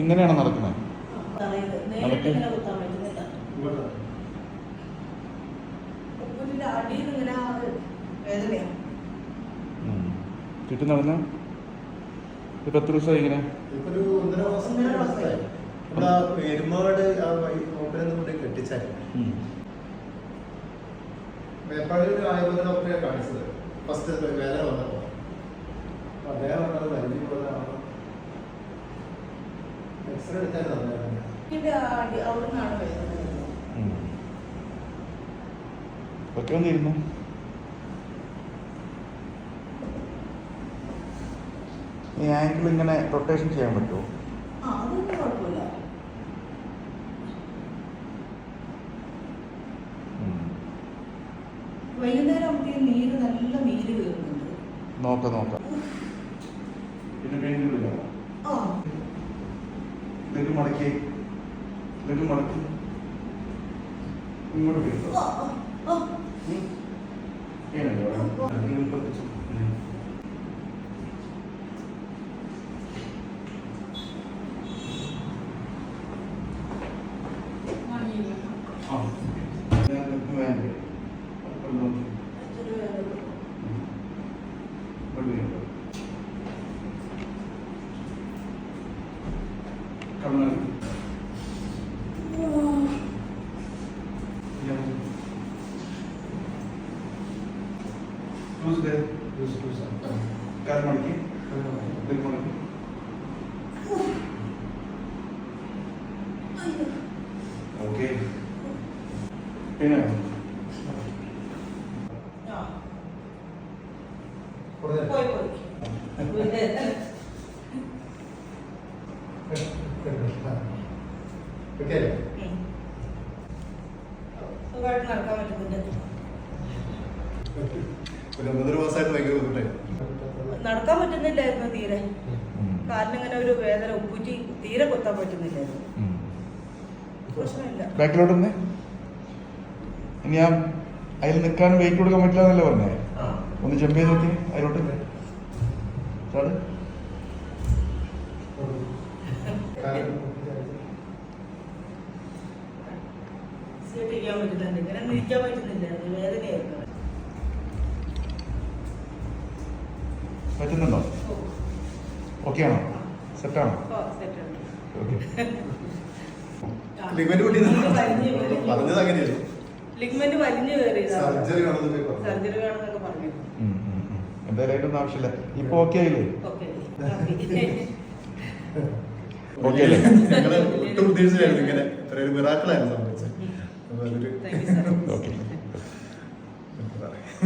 ഇങ്ങനെയാണോ നടക്കുന്നത്. നമുക്ക് ചുറ്റും നടന്ന? ഇപ്പൊ എത്ര ദിവസമായി ഇങ്ങനെ? ഇപ്പൊ ഒരു ഒന്നര മാസം ഒന്നര മാസമായി. നമ്മളാ എരുമാട് കെട്ടിച്ചായിരുന്നു ഒരു ആയുർവേദ ഡോക്ടറെ കാണിച്ചത്. ഫസ്റ്റ് വേദന വന്നപ്പോ. ഒക്കെ വന്നിരുന്നു. ഈ ആംഗിൾ ഇങ്ങനെ റൊട്ടേഷൻ ചെയ്യാൻ പറ്റുമോ. വൈകുന്നേരം നീര് നല്ല നീര് വരുന്നുണ്ട് നോക്കാം നോക്കാം. പിന്നെ ആ. ലെഗ് മടക്കി. നിങ്ങൾ മടക്കി. ഇങ്ങോട്ട് പിടിച്ചോ. కర్ణాలు చూస్తే కర్మకి తిరుమలకి ఓకే ఏనా നടക്കാൻ പറ്റുന്നില്ലായിരുന്നു തീരെ. കാലിനിങ്ങനെ ഒരു വേദന ഉപ്പുറ്റി തീരെ കൊത്താൻ പറ്റുന്നില്ലായിരുന്നു. പ്രശ്നമില്ല. ബാക്കിലോട്ട് ഇനി ആ അതിൽ നിൽക്കാൻ വെയിറ്റ് കൊടുക്കാൻ പറ്റില്ല എന്നല്ലേ പറഞ്ഞേ? ഒന്ന് ജമ്പ് ചെയ്ത് നോക്കി അതിലോട്ട്. ചാട് സീറ്റ് ഇരിക്കാൻ പറ്റുന്നുണ്ട്. ഇങ്ങനെ ഒന്നും ഇരിക്കാൻ പറ്റുന്നില്ലായിരുന്നു വേദനയായിരുന്നു. പറ്റുന്നുണ്ടോ? ഓ, ഓക്കെ ആണോ? സെറ്റാണോ. ലിഗ്മെന്റ് പറഞ്ഞത് അങ്ങനെയല്ലേ? ലിഗ്മെന്റ് വലിഞ്ഞു കയറിയതാണ് സർജറി സർജറി വേണമെന്നൊക്കെ പറഞ്ഞു. എന്തായാലും ആവശ്യമില്ല. ഇപ്പൊ ഓക്കെ ആയില്ലേ? ഓക്കെ ഓക്കെ അല്ലേ? ഞങ്ങൾ ഒട്ടും ഉദ്ദേശിച്ചായിരുന്നു ഇങ്ങനെ. ഒരു മിറാക്കിളായിരുന്നു സംഭവിച്ചത്. ഓക്കെ